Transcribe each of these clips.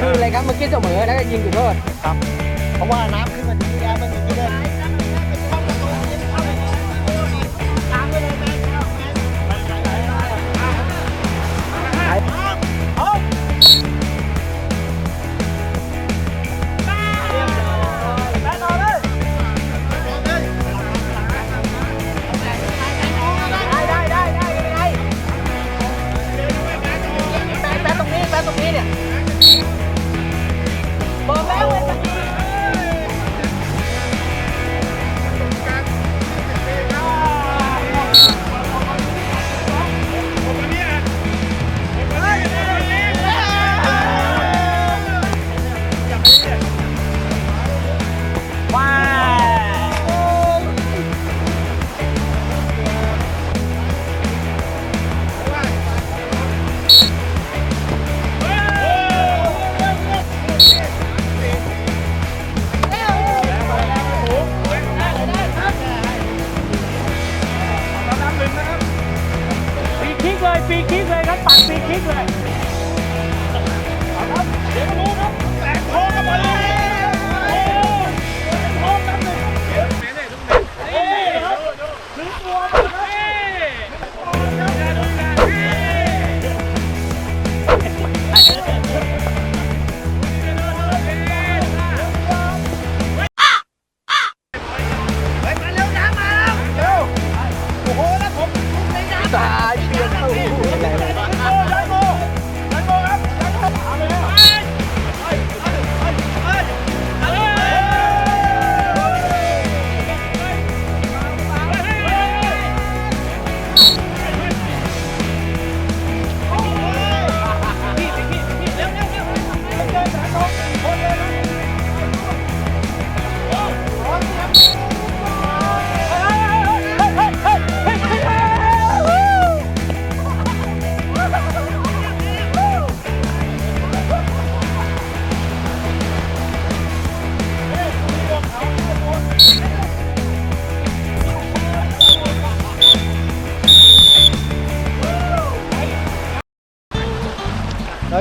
คืออะไรครับเมื่อกี้เสมอแล้วก็ยิงจุดโทษครับ เพราะว่าน้ำขึ้นมาถึงแล้วมันมีที่เล่น Keep it.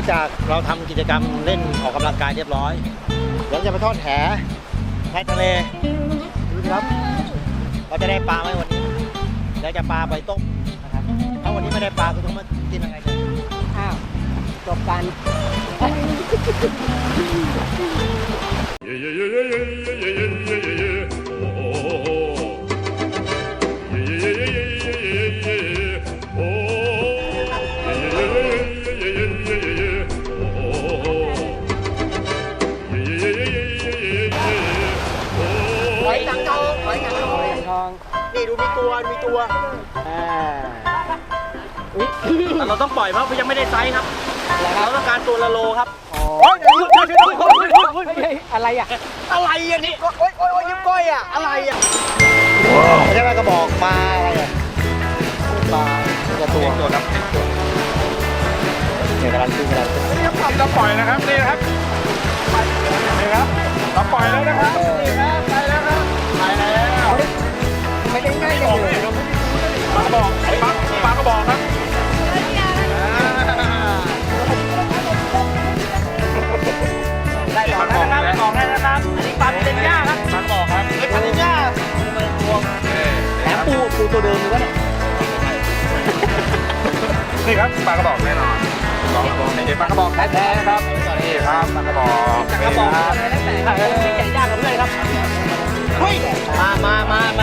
นอกจากเราทำกิจกรรมเล่นออกกำลังกายเรียบร้อยเดี๋ยวจะไปทอดแหในทะเลดูสิครับเราจะได้ปลาไหมวันนี้เดี๋ยวจะปลาไปต้มนะครับถ้าวันนี้ไม่ได้ปลาก็ต้องมากินอะไรกันอ้าวจบกัน มีตัว มีตัวอ่าแต่เราต้องปล่อยเพราะยังไม่ได้ไซส์ครับ เราต้องการตัวละโลครับ โอ้ยอะไรอะ อะไรอะนี่โอ๊ยโอ๊ยโอ๊ยยิ้มก้อยอะ อะไรอะไม่ใช่ว่ากระบอกปลาอะไรอะปลาจะตัวตัวครับเนี่ยกำลังขึ้นกำลังขึ้นนี่เราปล่อยนะครับนี่นะครับนี่ครับเราปล่อยแล้วนะครับนี่ครับ ง่ายอย่างเดียปลากระบอกปลาปลากระบอกครับได้ต่อแล้นะครับต่อได้นะครับ อันนี้ปลาเป็นย่าครับปลากระบอกครับไอ้พันธุ์ย่าแถมปูปูตัวเดิมหรือวะเนี่ยนี่ครับปลากระบอกแน่นอนปลากระบอกนี่ปลากระบอกแท้ๆครับนี่ครับปลากระบอกปลากระบอกอะไรแล้วแต่ครับมีไก่ย่ากับเพื่อนครับเฮ้ยมามามามา